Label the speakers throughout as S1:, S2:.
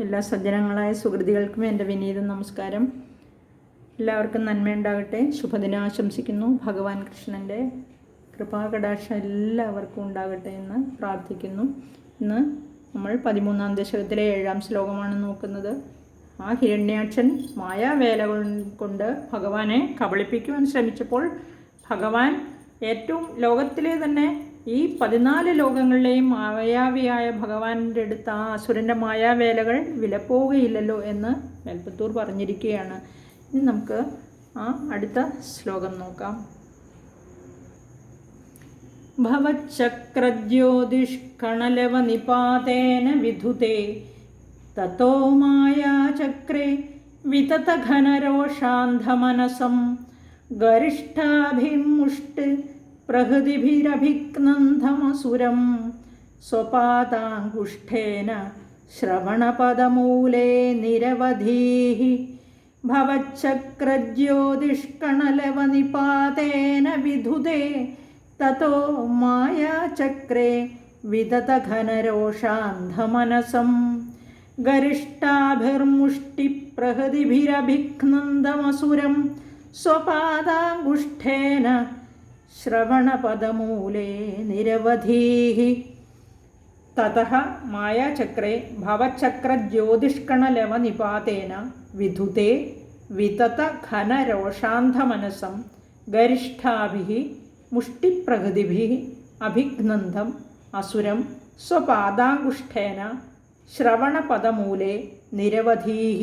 S1: എല്ലാ സജ്ജനങ്ങളായ സുഹൃതികൾക്കും എന്റെ വിനീത നമസ്കാരം. എല്ലാവർക്കും നന്മയുണ്ടാകട്ടെ. ശുഭദിനം ആശംസിക്കുന്നു. ഭഗവാൻ കൃഷ്ണന്റെ കൃപാകടാക്ഷ എല്ലാവർക്കും ഉണ്ടാകട്ടെ എന്ന് പ്രാർത്ഥിക്കുന്നു. ഇന്ന് നമ്മൾ പതിമൂന്നാം ദശകത്തിലെ ഏഴാം ശ്ലോകമാണ് നോക്കുന്നത്. ആ ഹിരണ്യാക്ഷൻ മായാവേല കൊണ്ട് ഭഗവാനെ കബളിപ്പിക്കുവാൻ ശ്രമിച്ചപ്പോൾ ഭഗവാൻ ഏറ്റവും ലോകത്തിലെ തന്നെ ഈ പതിനാല് ലോകങ്ങളിലെയും മായാവിയായ ഭഗവാന്റെ അടുത്ത് ആ അസുരന്റെ മായാവേലകൾ വിലപ്പോവുകയില്ലല്ലോ എന്ന് മേൽപ്പത്തൂർ പറഞ്ഞിരിക്കുകയാണ്. ഇനി നമുക്ക് ആ അടുത്ത ശ്ലോകം നോക്കാം. ഭവച്ചക്രജ്യോതിഷ്കണലവനിപാതേന വിധുതേ തത്തോ മായാചക്രേ വിതതഘനരോഷാന്ധമനസം ഗരിഷ്ഠാഭിമുഷ്ട് പ്രഹൃതിഭിരഭിക്നന്ധമസുരം स्वपादाङ्गुष्ठेन श्रवणपदमूले निरवधीः भवच्चक्रज्योतिष्कणलवनिपातेन विधुते ततो മായാചക്രേ विदतघनरोषान्धमनसं ഗരിഷ്ഠാഭിർമുഷ്ടിപ്രഹൃതിഭിരഭിഘ്നന്ദമസുരം സ്വപാദാങ്കുഷ്ഠേന ശ്രവണപദമൂലേ നിരവധീः തതः മായാചക്രേ ഭവചക്രജ്യോതിഷ്കണലവനിപാതേന വിധുതേ വിതതഘനരോഷാന്ധമനസം ഗരിഷ്ഠാഭിः മുഷ്ടിപ്രകൃതിഭിः അഭിഘ്നന്ധം അസുരം സ്വപാദാങ്കുഷ്ഠേന ശ്രവണപദമൂലേ നിരവധീः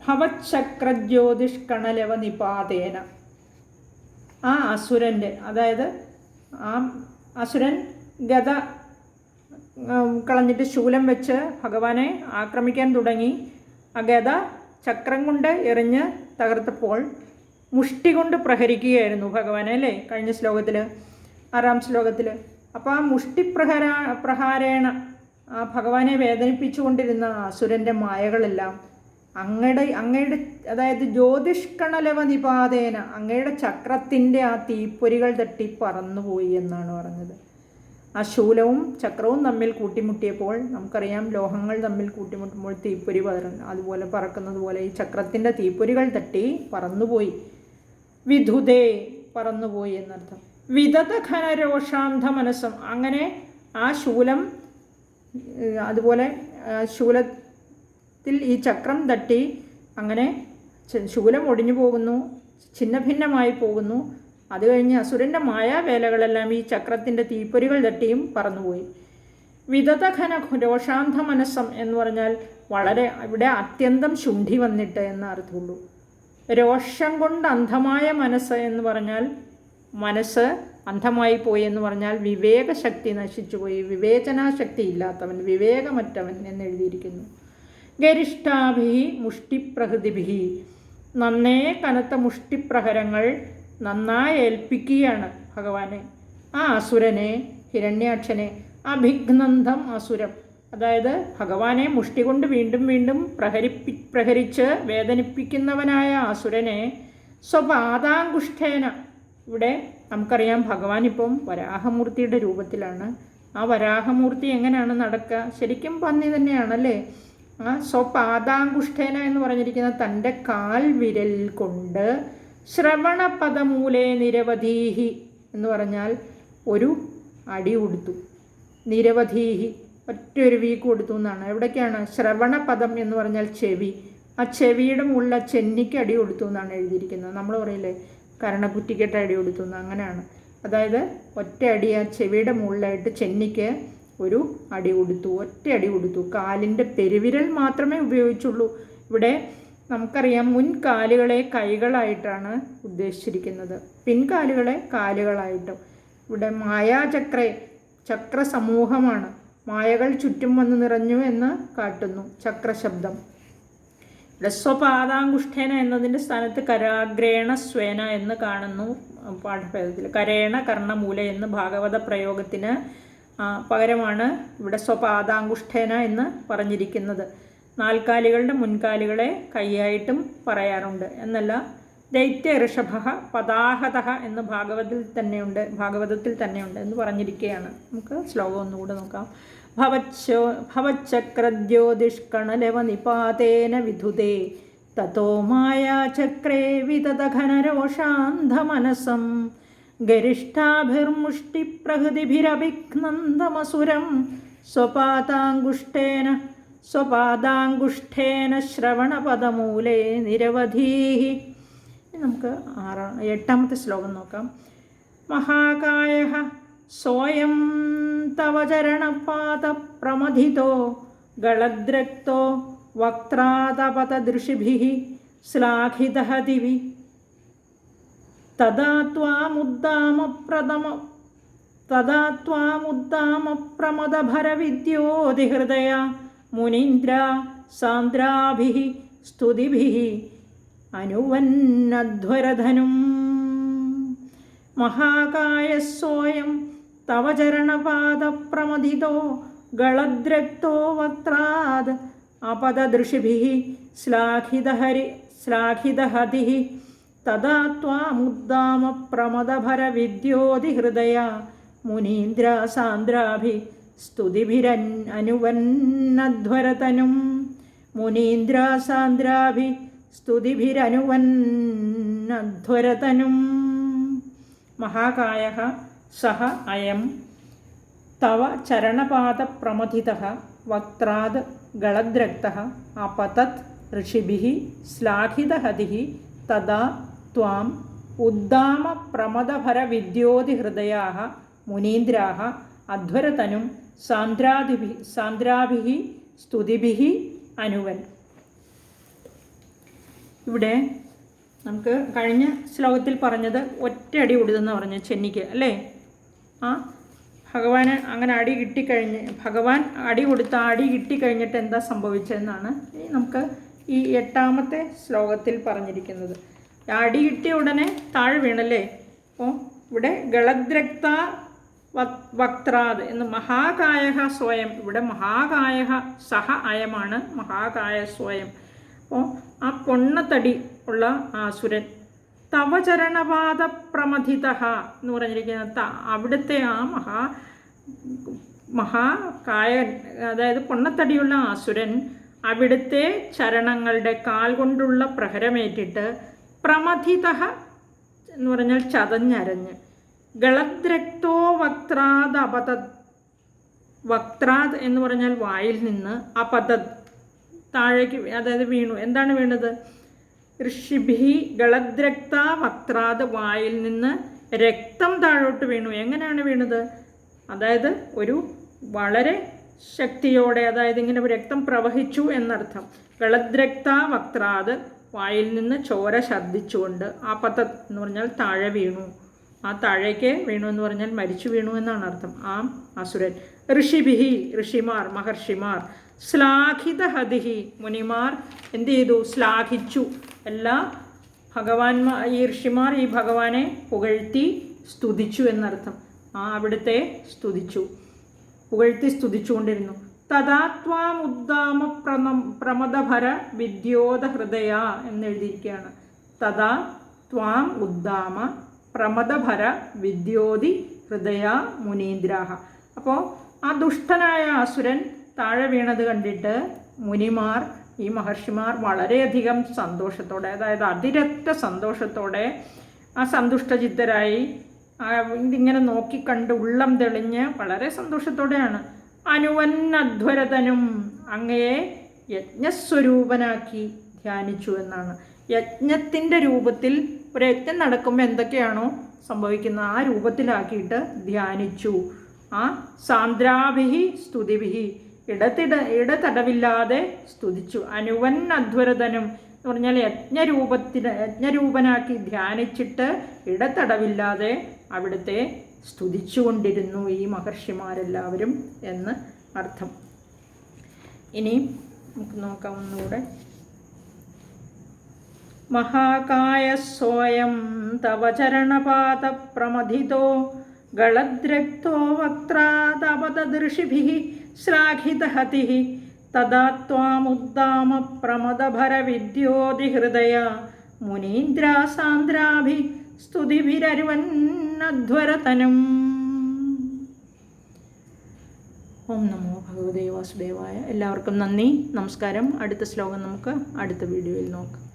S1: ഭവച്ചക്രജ്യോതിഷ്കണലവ നിപാതേന ആ അസുരന്റെ അതായത് ആ അസുരൻ ഗത കളഞ്ഞിട്ട് ശൂലം വെച്ച് ഭഗവാനെ ആക്രമിക്കാൻ തുടങ്ങി. ആ ഗത ചക്രം കൊണ്ട് എറിഞ്ഞ് തകർത്തപ്പോൾ മുഷ്ടി കൊണ്ട് പ്രഹരിക്കുകയായിരുന്നു ഭഗവാനെ അല്ലേ കഴിഞ്ഞ ശ്ലോകത്തിൽ ആറാം ശ്ലോകത്തിൽ അപ്പോൾ ആ മുഷ്ടിപ്രഹര പ്രഹാരേണ ആ ഭഗവാനെ വേദനിപ്പിച്ചുകൊണ്ടിരുന്ന അസുരന്റെ മായകളെല്ലാം അങ്ങയുടെ അങ്ങയുടെ അതായത് ജ്യോതിഷ്കണലവ നിപാതേന അങ്ങയുടെ ചക്രത്തിന്റെ ആ തീപ്പൊരികൾ തട്ടി പറന്നുപോയി എന്നാണ് പറഞ്ഞത്. ആ ശൂലവും ചക്രവും തമ്മിൽ കൂട്ടിമുട്ടിയപ്പോൾ നമുക്കറിയാം ലോഹങ്ങൾ തമ്മിൽ കൂട്ടിമുട്ടുമ്പോൾ തീപ്പൊരി പറഞ്ഞു അതുപോലെ പറക്കുന്നത് പോലെ ഈ ചക്രത്തിന്റെ തീപ്പൊരികൾ തട്ടി പറന്നുപോയി. വിധുതേ പറന്നുപോയി എന്നർത്ഥം. വിതത ഘനരോഷാന്ധ അങ്ങനെ ആ ശൂലം അതുപോലെ ആ, ശൂലത്തിൽ ഈ ചക്രം തട്ടി അങ്ങനെ ശൂലം ഒടിഞ്ഞു പോകുന്നു ഛിന്നഭിന്നമായി പോകുന്നു. അത് കഴിഞ്ഞ് അസുരന്റെ മായാവേലകളെല്ലാം ഈ ചക്രത്തിന്റെ തീപ്പൊരികൾ തട്ടിയും പറന്നുപോയി. വിദതഘന രോഷാന്ത മനസ്സം എന്ന് പറഞ്ഞാൽ വളരെ ഇവിടെ അത്യന്തം ശുണ്ഠി വന്നിട്ട് എന്ന അർത്ഥമുള്ളൂ. രോഷം കൊണ്ട് അന്ധമായ മനസ്സ് എന്ന് പറഞ്ഞാൽ മനസ്സ് അന്ധമായി പോയി എന്ന് പറഞ്ഞാൽ വിവേകശക്തി നശിച്ചുപോയി വിവേചനാശക്തി ഇല്ലാത്തവൻ വിവേകമറ്റവൻ എന്ന് എഴുതിയിരിക്കുന്നു. ഗരിഷ്ഠാഭി മുഷ്ടിപ്രകൃതിഭി. നന്നേ കനത്ത മുഷ്ടിപ്രഹരങ്ങൾ നന്നായി ഏൽപ്പിക്കുകയാണ് ഭഗവാനെ. ആ അസുരനെ ഹിരണ്യാക്ഷനെ അഭിഘ്നന്ധം അസുരം അതായത് ഭഗവാനെ മുഷ്ടി കൊണ്ട് വീണ്ടും വീണ്ടും പ്രഹരിപ്പി പ്രഹരിച്ച് വേദനിപ്പിക്കുന്നവനായ അസുരനെ സ്വപാദാങ്കുഷ്ഠേന. ഇവിടെ നമുക്കറിയാം ഭഗവാൻ ഇപ്പം വരാഹമൂർത്തിയുടെ രൂപത്തിലാണ്. ആ വരാഹമൂർത്തി എങ്ങനെയാണ് നടക്കുക? ശരിക്കും പന്നി തന്നെയാണല്ലേ? ആ സ്വപാദാങ്കുഷ്ഠേന എന്ന് പറഞ്ഞിരിക്കുന്ന തന്റെ കാൽ വിരൽ കൊണ്ട് ശ്രവണപദമൂലേ നിരവധീഹി എന്ന് പറഞ്ഞാൽ ഒരു അടി കൊടുത്തു നിരവധീഹി ഒറ്റൊരു വീക്ക് കൊടുത്തു എന്നാണ്. എവിടേക്കാണ്? ശ്രവണപദം എന്ന് പറഞ്ഞാൽ ചെവി. ആ ചെവിയുടെ മുകളിൽ ചെന്നിക്ക് അടി കൊടുത്തു എന്നാണ് എഴുതിയിരിക്കുന്നത്. നമ്മൾ പറയില്ലേ? കരണക്കുറ്റിക്കെട്ട് അടി കൊടുത്തു എന്ന്. അങ്ങനെയാണ്. അതായത് ഒറ്റ അടി ആ ചെവിയുടെ മുകളിലായിട്ട് ചെന്നിക്ക് ഒരു അടി കൊടുത്തു ഒറ്റ അടി കൊടുത്തു കാലിന്റെ പെരുവിരൽ മാത്രമേ ഉപയോഗിച്ചുള്ളൂ. ഇവിടെ നമുക്കറിയാം മുൻകാലുകളെ കൈകളായിട്ടാണ് ഉദ്ദേശിച്ചിരിക്കുന്നത്. പിൻകാലുകളെ കാലുകളായിട്ടും. ഇവിടെ മായാചക്രേ ചക്രസമൂഹമാണ്. മായകൾ ചുറ്റും വന്ന് നിറഞ്ഞു എന്ന് കാട്ടുന്നു ചക്രശബ്ദം. രസ്വപാദാങ്കുഷ്ഠേന സ്വപാദാങ്കുഷ്ഠേന എന്നതിന്റെ സ്ഥാനത്ത് കരാഗ്രേണ സ്വേന എന്ന് കാണുന്നു പാഠഭേദത്തിൽ. കരേണ കർണമൂല എന്ന് ഭാഗവത പ്രയോഗത്തിന് പകരമാണ് ഇവിടെ സ്വപാദാങ്കുഷ്ഠേന എന്ന് പറഞ്ഞിരിക്കുന്നത്. നാൽക്കാലികളുടെ മുൻകാലികളെ കൈയായിട്ടും പറയാറുണ്ട്. എന്നല്ല ദൈത്യ ഋഷഭ പദാഹത എന്ന് ഭാഗവതത്തിൽ തന്നെയുണ്ട് ഭാഗവതത്തിൽ തന്നെയുണ്ട് എന്ന് പറഞ്ഞിരിക്കുകയാണ് നമുക്ക് ശ്ലോകം ഒന്നുകൂടെ നോക്കാം. ഭവച്ചോ ഭവച്ചക്രദ്യോതിഷ്കണലവനിപാതേന വിധുതേ തतो മായാചക്രേ വിതതഘനരോഷാന്ധമനസം. गरिष्ठाभिर्मुष्टिप्रहृतिभिरभिघ्नन्दमसुरं स्वपादाङ्गुष्ठेन സ്വപാദാങ്കുഷ്ഠേന ശ്രവണപദമൂലേ നിരവധീ നമുക്ക് ആറാ എട്ടാമത്തെ ശ്ലോകം നോക്കാം മഹാകായ സ്വയം തവ ചരണപാദപ്രമഥിതോ ഗളദ്രക്തോ വക്ത്രാതപതദൃശിഭിः ശ്ലാഘിതः ദിവി തദാ ത്വാമുദ്ദാമപ്രദമ തദാ ത്വാമുദ്ദാമപ്രമദഭരവിദ്യോതിഹൃദയ മുനീന്ദ്ര സാന്ദ്രാഭിः സ്തുതിഭിः അനുവന്നധ്വരധനും. മഹാകായസ്സോയം തവ ചരണപാദപ്രമദിതോ ഗളദ്രക്തോ വക്ത്രാത് അപദദൃശിഭിः ശ്ലാഘിതഹരി ശ്ലാഘിതഹതിः മുനീന്ദ്ര സാന്ദ്രാഭി സ്തുതിഭിരൻ അനുവന്നധ്വരതനും മുനീന്ദ്ര സാന്ദ്രാഭി സ്തുതിഭിരനുവന്നധ്വരതനും മഹാകായ സഹ അയം തവ ചരണപാദപ്രമഥിത വക്ത്രാത് ഗളദ്രക്ത അപതത് ഋഷിഭിः ശ്ലാഘിതഹതിः തദാ ത്വാം ഉദ്ദാമപ്രമദഭരവിദ്യോതിഹൃദയാः മുനീന്ദ്രാः അധ്വരതനും സാന്ദ്രാദിഭി സാന്ദ്രാഭിഹി സ്തുതിഭിः അനുവൻ. ഇവിടെ നമുക്ക് കഴിഞ്ഞ ശ്ലോകത്തിൽ പറഞ്ഞത് ഒറ്റ അടി ഉടുതെന്ന് പറഞ്ഞു ചെന്നിക്ക് അല്ലേ? ആ ഭഗവാന് അങ്ങനെ അടി കിട്ടിക്കഴിഞ്ഞ് ഭഗവാൻ അടി കൊടുത്ത അടി കിട്ടിക്കഴിഞ്ഞിട്ട് എന്താ സംഭവിച്ചതെന്നാണ് ഇനി നമുക്ക് ഈ എട്ടാമത്തെ ശ്ലോകത്തിൽ പറഞ്ഞിരിക്കുന്നത്. അടി ഉടനെ താഴെ വീണല്ലേ? അപ്പോൾ ഇവിടെ ഗളദ്രക്ത വക്ത്രാത് എന്ന് മഹാകായ സ്വയം ഇവിടെ മഹാകായ സഹ അയമാണ് മഹാകായ സ്വയം. അപ്പോൾ ആ പൊണ്ണത്തടി ഉള്ള ആസുരൻ തവചരണപാത പ്രമഥിത എന്ന് പറഞ്ഞിരിക്കുന്ന ത അവിടുത്തെ ആ മഹാ മഹാകായൻ അതായത് പൊണ്ണത്തടിയുള്ള ആസുരൻ അവിടുത്തെ ചരണങ്ങളുടെ കാൽ കൊണ്ടുള്ള പ്രഹരമേറ്റിട്ട് പ്രമഥിത എന്ന് പറഞ്ഞാൽ ചതഞ്ഞരഞ്ഞ്. ഗളദ്രക്തോ വക്രാത് അപതത് വക്രാത് എന്ന് പറഞ്ഞാൽ വായിൽ നിന്ന് അപത താഴേക്ക് അതായത് വീണു. എന്താണ് വീണത്? ഋഷിഭി ഗളദ്രക്ത വക്രാത് വായിൽ നിന്ന് രക്തം താഴോട്ട് വീണു. എങ്ങനെയാണ് വീണത്? അതായത് ഒരു വളരെ ശക്തിയോടെ അതായത് ഇങ്ങനെ രക്തം പ്രവഹിച്ചു എന്നർത്ഥം. ഗളദ്രക്ത വക്ത്രാത് വായിൽ നിന്ന് ചോര ഛർദ്ദിച്ചുകൊണ്ട് പത്ത എന്ന് പറഞ്ഞാൽ താഴെ വീണു. ആ താഴേക്ക് വീണു എന്ന് പറഞ്ഞാൽ മരിച്ചു വീണു എന്നാണ് അർത്ഥം. ആ അസുരൻ. ഋഷിഭിഹി ഋഷിമാർ മഹർഷിമാർ. ശ്ലാഘിത ഹതിഹി മുനിമാർ എന്ത് ചെയ്തു? ശ്ലാഘിച്ചു. എല്ലാ ഭഗവാൻമാർ ഈ ഋഷിമാർ ഈ ഭഗവാനെ പുകഴ്ത്തി സ്തുതിച്ചു എന്നർത്ഥം. ആ അവിടുത്തെ സ്തുതിച്ചു. പുകഴ്ത്തി സ്തുതിച്ചുകൊണ്ടിരുന്നു. തഥാത്വാം ഉദ്ദാമ പ്രമ പ്രമദഭര വിദ്യോത ഹൃദയ എന്നെഴുതിയിരിക്കുകയാണ്. തഥാ ത്വാം ഉദ്ദാമ പ്രമദഭര വിദ്യോതി ഹൃദയ മുനീന്ദ്രാഹ. അപ്പോൾ ആ ദുഷ്ടനായ അസുരൻ താഴെ വീണത് കണ്ടിട്ട് മുനിമാർ ഈ മഹർഷിമാർ വളരെയധികം സന്തോഷത്തോടെ അതായത് അതിരറ്റ സന്തോഷത്തോടെ ആ സന്തുഷ്ടചിത്തരായി ഇതിങ്ങനെ നോക്കിക്കണ്ട് ഉള്ളം തെളിഞ്ഞ് വളരെ സന്തോഷത്തോടെയാണ്. അനുവന്നധ്വരതനും അങ്ങയെ യജ്ഞസ്വരൂപനാക്കി ധ്യാനിച്ചു എന്നാണ്. യജ്ഞത്തിന്റെ രൂപത്തിൽ ഒരു യജ്ഞം നടക്കുമ്പോൾ എന്തൊക്കെയാണോ സംഭവിക്കുന്നത് ആ രൂപത്തിലാക്കിയിട്ട് ധ്യാനിച്ചു. ആ സാന്ദ്രാഭിഹി സ്തുതിഭിഹി ഇടത്തിട ഇടതടവില്ലാതെ സ്തുതിച്ചു. അനുവൻ അധ്വരതനും എന്ന് പറഞ്ഞാൽ യജ്ഞരൂപത്തിന് യജ്ഞരൂപനാക്കി ധ്യാനിച്ചിട്ട് ഇടതടവില്ലാതെ അവിടുത്തെ സ്തുതിച്ചുകൊണ്ടിരുന്നു ഈ മഹർഷിമാരെല്ലാവരും എന്ന് അർത്ഥം. ഇനി നമുക്ക് നോക്കാം ഒന്നുകൂടെ. മഹാകായ സ്വയം തവ ചരണപാത പ്രമഥിതോ ഗളദ്രക്തോ വക്ത്രാതപതദൃഷിഭിः തദാ ത്വാമുദ്ദാമ പ്രമദഭരവിദ്യോതിഹൃദയ മുനീന്ദ്രാസാന്ദ്രാഭി സ്തുതിഭിരരുവന്നധ്വരതനും. ഓം നമോ ഭഗവതേ വാസുദേവായ. എല്ലാവർക്കും നന്ദി. നമസ്കാരം. അടുത്ത ശ്ലോകം നമുക്ക് അടുത്ത വീഡിയോയിൽ നോക്കാം.